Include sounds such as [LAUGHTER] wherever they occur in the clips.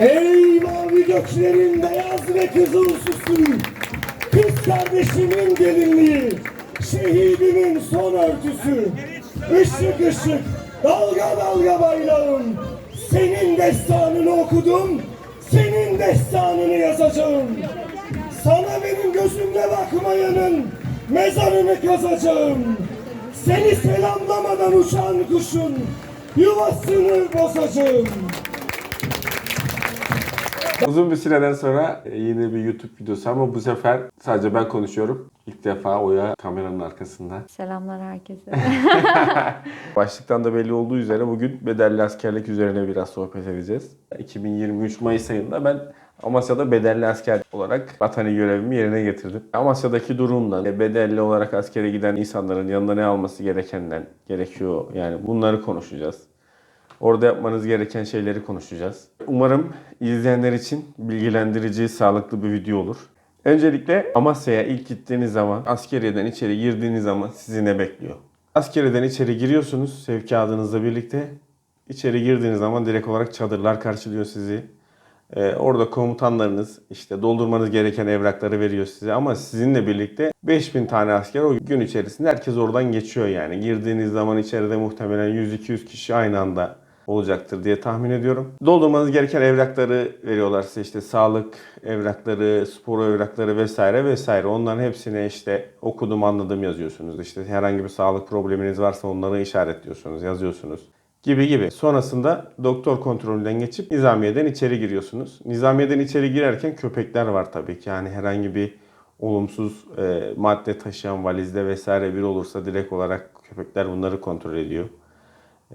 Ey mavi göklerin beyaz ve kızıl süsü Kız kardeşimin gelinliği Şehidimin son örtüsü. Işık ışık Dalga dalga bayrağım. Senin destanını okudum Senin destanını yazacağım. Sana benim gözümle bakmayanın Mezarını kazacağım. Seni selamlamadan uçan kuşun Yuvasını bozacağım Uzun bir süreden sonra yine bir YouTube videosu ama bu sefer sadece ben konuşuyorum. İlk defa Oya kameranın arkasında. Selamlar herkese. [LAUGHS] Başlıktan da belli olduğu üzere bugün bedelli askerlik üzerine biraz sohbet edeceğiz. 2023 Mayıs ayında ben Amasya'da bedelli asker olarak vatani görevimi yerine getirdim. Amasya'daki durumdan, e, bedelli olarak askere giden insanların yanında ne alması gerekenden gerekiyor yani bunları konuşacağız. Orada yapmanız gereken şeyleri konuşacağız. Umarım izleyenler için bilgilendirici, sağlıklı bir video olur. Öncelikle Amasya'ya ilk gittiğiniz zaman, askeriyeden içeri girdiğiniz zaman sizi ne bekliyor? Askeriyeden içeri giriyorsunuz sevkiyatınızla birlikte. İçeri girdiğiniz zaman direkt olarak çadırlar karşılıyor sizi. Ee, orada komutanlarınız işte doldurmanız gereken evrakları veriyor size ama sizinle birlikte 5000 tane asker o gün içerisinde herkes oradan geçiyor yani. Girdiğiniz zaman içeride muhtemelen 100-200 kişi aynı anda olacaktır diye tahmin ediyorum. Doldurmanız gereken evrakları veriyorlar size işte sağlık evrakları, spor evrakları vesaire vesaire. Onların hepsine işte okudum anladım yazıyorsunuz. İşte herhangi bir sağlık probleminiz varsa onları işaretliyorsunuz, yazıyorsunuz gibi gibi. Sonrasında doktor kontrolünden geçip nizamiyeden içeri giriyorsunuz. Nizamiyeden içeri girerken köpekler var tabii ki. Yani herhangi bir olumsuz e, madde taşıyan valizde vesaire bir olursa direkt olarak köpekler bunları kontrol ediyor.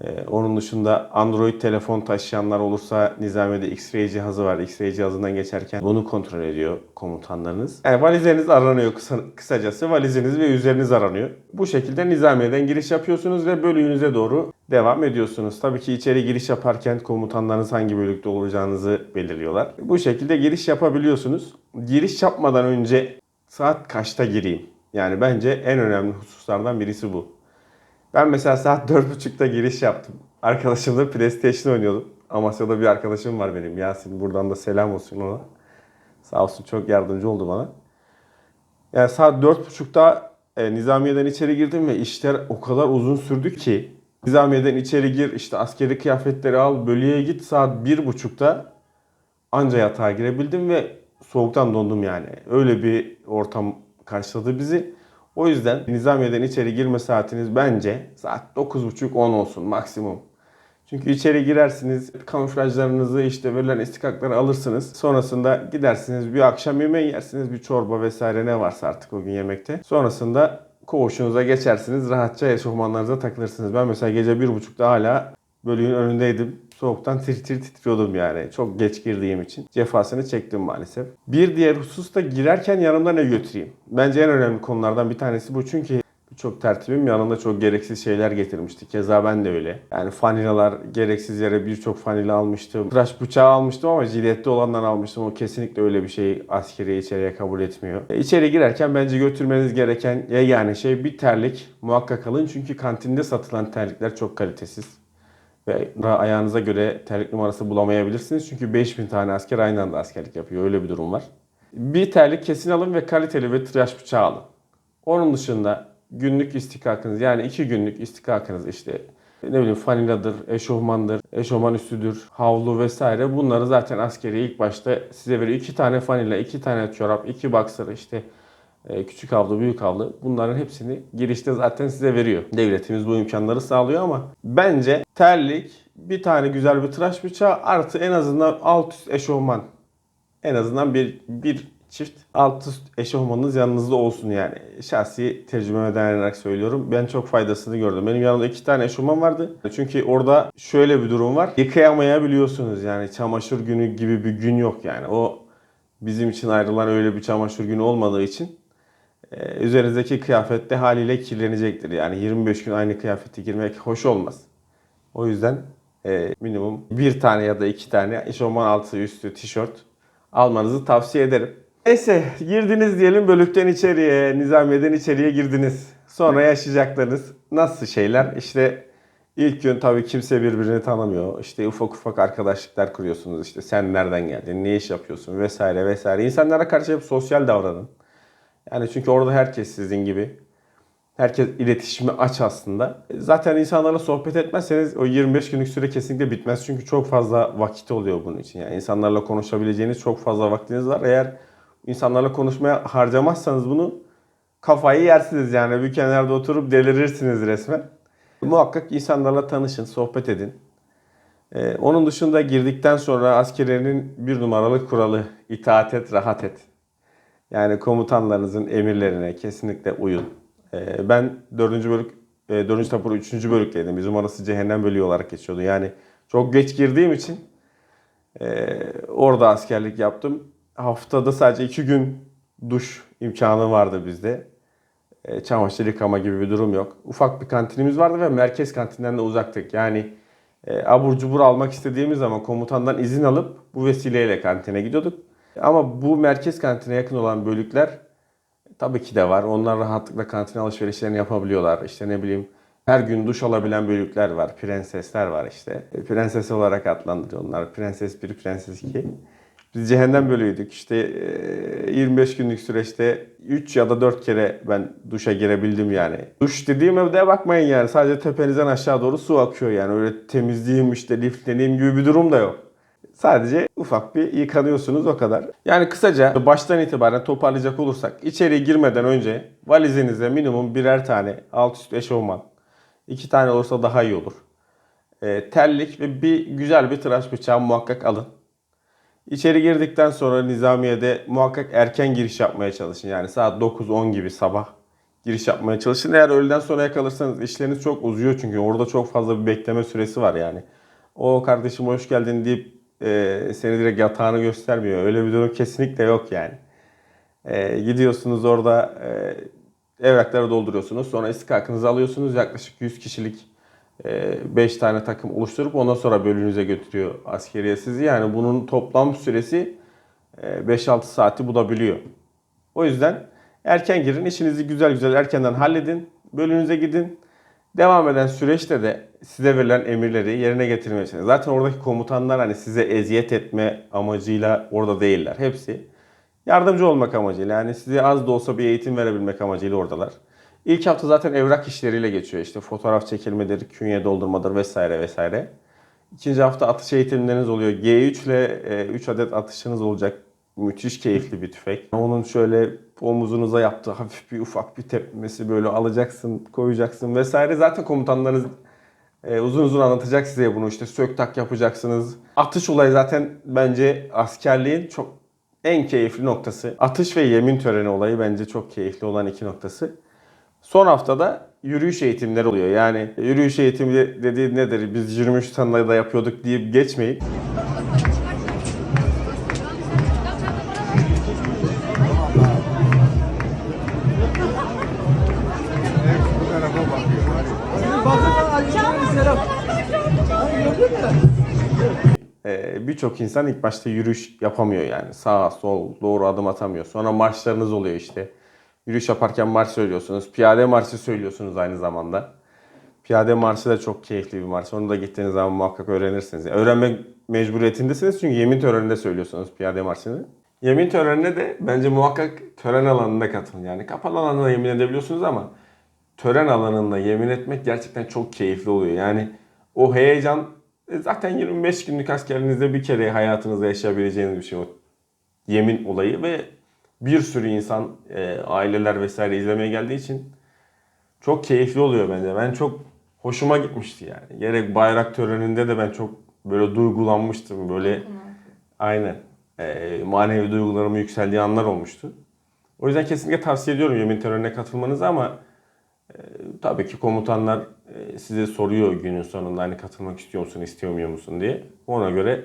Ee, onun dışında Android telefon taşıyanlar olursa Nizamiye'de X-Ray cihazı var. X-Ray cihazından geçerken bunu kontrol ediyor komutanlarınız. Yani valizleriniz aranıyor kısa, kısacası. Valiziniz ve üzeriniz aranıyor. Bu şekilde Nizamiye'den giriş yapıyorsunuz ve bölüğünüze doğru devam ediyorsunuz. Tabii ki içeri giriş yaparken komutanlarınız hangi bölükte olacağınızı belirliyorlar. Bu şekilde giriş yapabiliyorsunuz. Giriş yapmadan önce saat kaçta gireyim? Yani bence en önemli hususlardan birisi bu. Ben mesela saat 4.30'da giriş yaptım. Arkadaşımla PlayStation oynuyordum. Amasya'da bir arkadaşım var benim Yasin. Buradan da selam olsun ona. Sağ olsun çok yardımcı oldu bana. Yani saat 4.30'da e, Nizamiye'den içeri girdim ve işler o kadar uzun sürdü ki Nizamiye'den içeri gir, işte askeri kıyafetleri al, bölüye git saat 1.30'da anca yatağa girebildim ve soğuktan dondum yani. Öyle bir ortam karşıladı bizi. O yüzden Nizamiye'den içeri girme saatiniz bence saat 9.30-10 olsun maksimum. Çünkü içeri girersiniz, kamuflajlarınızı işte verilen istikakları alırsınız. Sonrasında gidersiniz bir akşam yemeği yersiniz, bir çorba vesaire ne varsa artık o gün yemekte. Sonrasında koğuşunuza geçersiniz, rahatça eşofmanlarınıza takılırsınız. Ben mesela gece 1.30'da hala bölüğün önündeydim. Soğuktan tir tir titriyordum yani. Çok geç girdiğim için. Cefasını çektim maalesef. Bir diğer husus da girerken yanımda ne götüreyim? Bence en önemli konulardan bir tanesi bu. Çünkü çok tertibim yanımda çok gereksiz şeyler getirmişti. Keza ben de öyle. Yani fanilalar gereksiz yere birçok fanila almıştım. Tıraş bıçağı almıştım ama jiletli olandan almıştım. O kesinlikle öyle bir şey askeri içeriye kabul etmiyor. E, içeri girerken bence götürmeniz gereken yegane şey bir terlik muhakkak alın. Çünkü kantinde satılan terlikler çok kalitesiz ve ayağınıza göre terlik numarası bulamayabilirsiniz. Çünkü 5000 tane asker aynı anda askerlik yapıyor. Öyle bir durum var. Bir terlik kesin alın ve kaliteli ve tıraş bıçağı alın. Onun dışında günlük istikakınız yani iki günlük istikakınız işte ne bileyim faniladır, eşofmandır, eşofman üstüdür, havlu vesaire bunları zaten askeri ilk başta size veriyor. iki tane fanila, iki tane çorap, iki boxer işte küçük havlu, büyük havlu bunların hepsini girişte zaten size veriyor. Devletimiz bu imkanları sağlıyor ama bence terlik, bir tane güzel bir tıraş bıçağı artı en azından alt üst eşofman. En azından bir, bir çift alt üst eşofmanınız yanınızda olsun yani. Şahsi tecrübeme dayanarak söylüyorum. Ben çok faydasını gördüm. Benim yanımda iki tane eşofman vardı. Çünkü orada şöyle bir durum var. Yıkayamayabiliyorsunuz yani çamaşır günü gibi bir gün yok yani. O bizim için ayrılan öyle bir çamaşır günü olmadığı için ee, üzerinizdeki kıyafette haliyle kirlenecektir. Yani 25 gün aynı kıyafeti girmek hoş olmaz. O yüzden e, minimum bir tane ya da iki tane eşofman altı üstü tişört almanızı tavsiye ederim. Neyse girdiniz diyelim bölükten içeriye, nizamiyeden içeriye girdiniz. Sonra yaşayacaklarınız nasıl şeyler? İşte İlk gün tabii kimse birbirini tanımıyor. İşte ufak ufak arkadaşlıklar kuruyorsunuz. İşte sen nereden geldin, ne iş yapıyorsun vesaire vesaire. İnsanlara karşı hep sosyal davranın. Yani çünkü orada herkes sizin gibi. Herkes iletişimi aç aslında. Zaten insanlarla sohbet etmezseniz o 25 günlük süre kesinlikle bitmez. Çünkü çok fazla vakit oluyor bunun için. Yani insanlarla konuşabileceğiniz çok fazla vaktiniz var. Eğer insanlarla konuşmaya harcamazsanız bunu kafayı yersiniz yani. Bir kenarda oturup delirirsiniz resmen. Muhakkak insanlarla tanışın, sohbet edin. Ee, onun dışında girdikten sonra askeriyenin bir numaralı kuralı itaat et, rahat et. Yani komutanlarınızın emirlerine kesinlikle uyun. Ee, ben 4. bölük, e, 4. tapur 3. bölükteydim. Bizim orası cehennem bölüğü olarak geçiyordu. Yani çok geç girdiğim için e, orada askerlik yaptım. Haftada sadece 2 gün duş imkanı vardı bizde. E, çamaşır yıkama gibi bir durum yok. Ufak bir kantinimiz vardı ve merkez kantinden de uzaktık. Yani e, abur cubur almak istediğimiz zaman komutandan izin alıp bu vesileyle kantine gidiyorduk. Ama bu merkez kantine yakın olan bölükler tabii ki de var. Onlar rahatlıkla kantin alışverişlerini yapabiliyorlar. İşte ne bileyim her gün duş alabilen bölükler var. Prensesler var işte. E, Prenses olarak adlandırıyor onlar. Prenses 1, Prenses 2. Biz cehennem bölüydük. İşte e, 25 günlük süreçte 3 ya da 4 kere ben duşa girebildim yani. Duş dediğim evde bakmayın yani. Sadece tepenizden aşağı doğru su akıyor yani. Öyle temizliğim işte lifleneyim gibi bir durum da yok. Sadece ufak bir yıkanıyorsunuz o kadar. Yani kısaca baştan itibaren toparlayacak olursak içeriye girmeden önce valizinize minimum birer tane alt üst eşofman. iki tane olursa daha iyi olur. E, terlik ve bir güzel bir tıraş bıçağı muhakkak alın. İçeri girdikten sonra Nizamiye'de muhakkak erken giriş yapmaya çalışın. Yani saat 9-10 gibi sabah giriş yapmaya çalışın. Eğer öğleden sonraya kalırsanız işleriniz çok uzuyor çünkü orada çok fazla bir bekleme süresi var yani. O kardeşim hoş geldin deyip e, seni direkt yatağını göstermiyor. Öyle bir durum kesinlikle yok yani. E, gidiyorsunuz orada e, evrakları dolduruyorsunuz. Sonra istikakınızı alıyorsunuz. Yaklaşık 100 kişilik 5 tane takım oluşturup ondan sonra bölünüze götürüyor askeriye sizi. Yani bunun toplam süresi e, 5-6 saati bulabiliyor. O yüzden erken girin, işinizi güzel güzel erkenden halledin, bölünüze gidin. Devam eden süreçte de size verilen emirleri yerine getirmeye. Zaten oradaki komutanlar hani size eziyet etme amacıyla orada değiller. Hepsi yardımcı olmak amacıyla yani size az da olsa bir eğitim verebilmek amacıyla oradalar. İlk hafta zaten evrak işleriyle geçiyor. İşte fotoğraf çekilmedir, künye doldurmadır vesaire vesaire. İkinci hafta atış eğitimleriniz oluyor. G3 ile 3 adet atışınız olacak. Müthiş keyifli bir tüfek. Onun şöyle omuzunuza yaptığı hafif bir ufak bir tepmesi böyle alacaksın, koyacaksın vesaire. Zaten komutanlarınız e, uzun uzun anlatacak size bunu. İşte sök tak yapacaksınız. Atış olayı zaten bence askerliğin çok en keyifli noktası. Atış ve yemin töreni olayı bence çok keyifli olan iki noktası. Son haftada yürüyüş eğitimleri oluyor. Yani yürüyüş eğitimi dediği nedir? Biz 23 tane da yapıyorduk deyip geçmeyin. Birçok insan ilk başta yürüyüş yapamıyor yani. Sağ, sol, doğru adım atamıyor. Sonra marşlarınız oluyor işte. Yürüyüş yaparken marş söylüyorsunuz. Piyade marşı söylüyorsunuz aynı zamanda. Piyade marşı da çok keyifli bir marş. Onu da gittiğiniz zaman muhakkak öğrenirsiniz. Yani öğrenmek mecburiyetindesiniz çünkü yemin töreninde söylüyorsunuz piyade marşını. Yemin törenine de bence muhakkak tören alanında katılın. Yani kapalı alanda yemin edebiliyorsunuz ama tören alanında yemin etmek gerçekten çok keyifli oluyor. Yani o heyecan zaten 25 günlük askerliğinizde bir kere hayatınızda yaşayabileceğiniz bir şey o yemin olayı ve bir sürü insan, e, aileler vesaire izlemeye geldiği için çok keyifli oluyor bence. Ben çok hoşuma gitmişti yani. Gerek bayrak töreninde de ben çok böyle duygulanmıştım. Böyle aynen e, manevi duygularımın yükseldiği anlar olmuştu. O yüzden kesinlikle tavsiye ediyorum yemin törenine katılmanızı ama e, tabii ki komutanlar e, size soruyor günün sonunda hani katılmak istiyor musun, istemiyor musun diye. Ona göre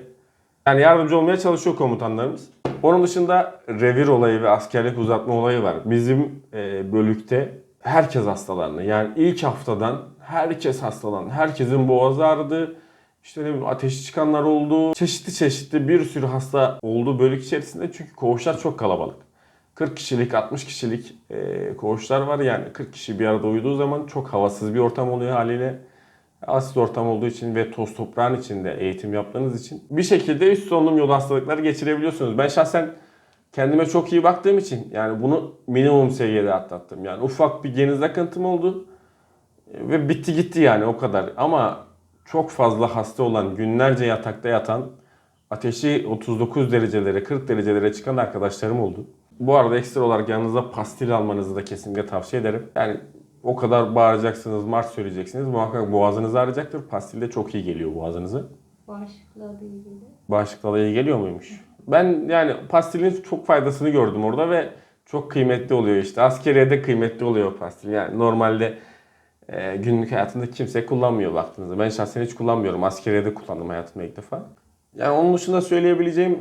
yani yardımcı olmaya çalışıyor komutanlarımız. Onun dışında revir olayı ve askerlik uzatma olayı var. Bizim e, bölükte herkes hastalandı. Yani ilk haftadan herkes hastalandı. Herkesin boğazı ağrıdı. İşte ne bileyim ateşi çıkanlar oldu. Çeşitli çeşitli bir sürü hasta oldu bölük içerisinde. Çünkü koğuşlar çok kalabalık. 40 kişilik, 60 kişilik e, koğuşlar var. Yani 40 kişi bir arada uyuduğu zaman çok havasız bir ortam oluyor haliyle. asit ortam olduğu için ve toz toprağın içinde eğitim yaptığınız için bir şekilde üst solunum yolu hastalıkları geçirebiliyorsunuz. Ben şahsen kendime çok iyi baktığım için yani bunu minimum seviyede atlattım. Yani ufak bir geniz akıntım oldu ve bitti gitti yani o kadar. Ama çok fazla hasta olan, günlerce yatakta yatan, ateşi 39 derecelere, 40 derecelere çıkan arkadaşlarım oldu. Bu arada ekstra olarak yanınıza pastil almanızı da kesinlikle tavsiye ederim. Yani o kadar bağıracaksınız, marş söyleyeceksiniz. Muhakkak boğazınız ağrıyacaktır. Pastil de çok iyi geliyor boğazınıza. Bağışıklığa da ilgili. Bağışıklığa da iyi geliyor muymuş? Ben yani pastilin çok faydasını gördüm orada ve çok kıymetli oluyor işte. Askeriyede kıymetli oluyor pastil. Yani normalde e, günlük hayatında kimse kullanmıyor baktığınızda. Ben şahsen hiç kullanmıyorum. Askeriyede kullandım hayatımda ilk defa. Yani onun dışında söyleyebileceğim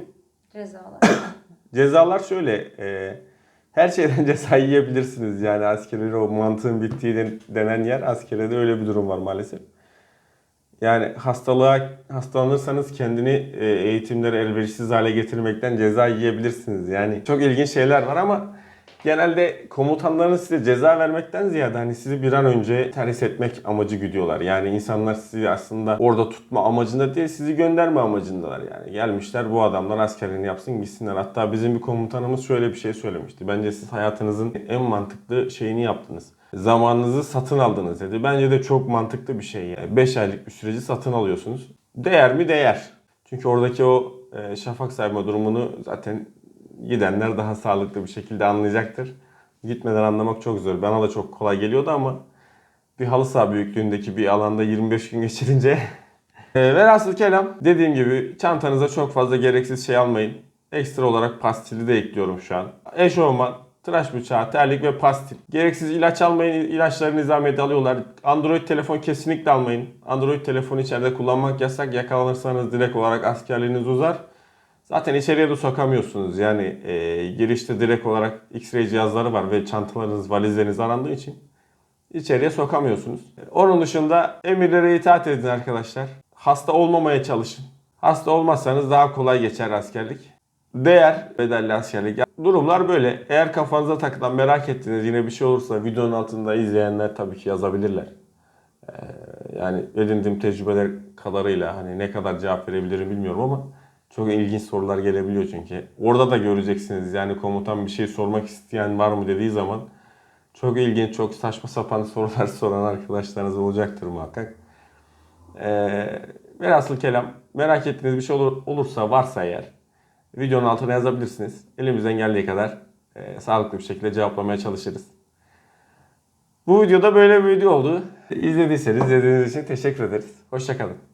Cezalar. Cezalar şöyle. e, her şeyden [LAUGHS] ceza yiyebilirsiniz. Yani askeriyede o mantığın bittiği den- denen yer askeriyede öyle bir durum var maalesef. Yani hastalığa hastalanırsanız kendini e, eğitimleri elverişsiz hale getirmekten ceza yiyebilirsiniz. Yani çok ilginç şeyler var ama genelde komutanlarınız size ceza vermekten ziyade hani sizi bir an önce terhis etmek amacı güdüyorlar. Yani insanlar sizi aslında orada tutma amacında değil sizi gönderme amacındalar yani. Gelmişler bu adamlar askerliğini yapsın gitsinler. Hatta bizim bir komutanımız şöyle bir şey söylemişti. Bence siz hayatınızın en mantıklı şeyini yaptınız. Zamanınızı satın aldınız dedi. Bence de çok mantıklı bir şey yani. 5 aylık bir süreci satın alıyorsunuz. Değer mi? Değer. Çünkü oradaki o e, şafak sayma durumunu zaten gidenler daha sağlıklı bir şekilde anlayacaktır. Gitmeden anlamak çok zor. Bana da çok kolay geliyordu ama bir halı saha büyüklüğündeki bir alanda 25 gün geçirince [LAUGHS] e, velhasıl kelam dediğim gibi çantanıza çok fazla gereksiz şey almayın. Ekstra olarak pastili de ekliyorum şu an. Eşofman, tıraş bıçağı, terlik ve pastil. Gereksiz ilaç almayın. İlaçları nizamiyete alıyorlar. Android telefon kesinlikle almayın. Android telefonu içeride kullanmak yasak. Yakalanırsanız direkt olarak askerliğiniz uzar. Zaten içeriye de sokamıyorsunuz. Yani e, girişte direkt olarak X-ray cihazları var ve çantalarınız, valizleriniz arandığı için içeriye sokamıyorsunuz. Onun dışında emirlere itaat edin arkadaşlar. Hasta olmamaya çalışın. Hasta olmazsanız daha kolay geçer askerlik. Değer bedelli askerlik. Durumlar böyle. Eğer kafanıza takılan merak ettiğiniz yine bir şey olursa videonun altında izleyenler tabii ki yazabilirler. Ee, yani edindiğim tecrübeler kadarıyla hani ne kadar cevap verebilirim bilmiyorum ama çok ilginç sorular gelebiliyor çünkü. Orada da göreceksiniz yani komutan bir şey sormak isteyen var mı dediği zaman çok ilginç, çok saçma sapan [LAUGHS] sorular soran arkadaşlarınız olacaktır muhakkak. Ee, velhasıl kelam merak ettiğiniz bir şey olur, olursa varsa eğer videonun altına yazabilirsiniz. Elimizden geldiği kadar e, sağlıklı bir şekilde cevaplamaya çalışırız. Bu videoda böyle bir video oldu. İzlediyseniz izlediğiniz için teşekkür ederiz. Hoşçakalın.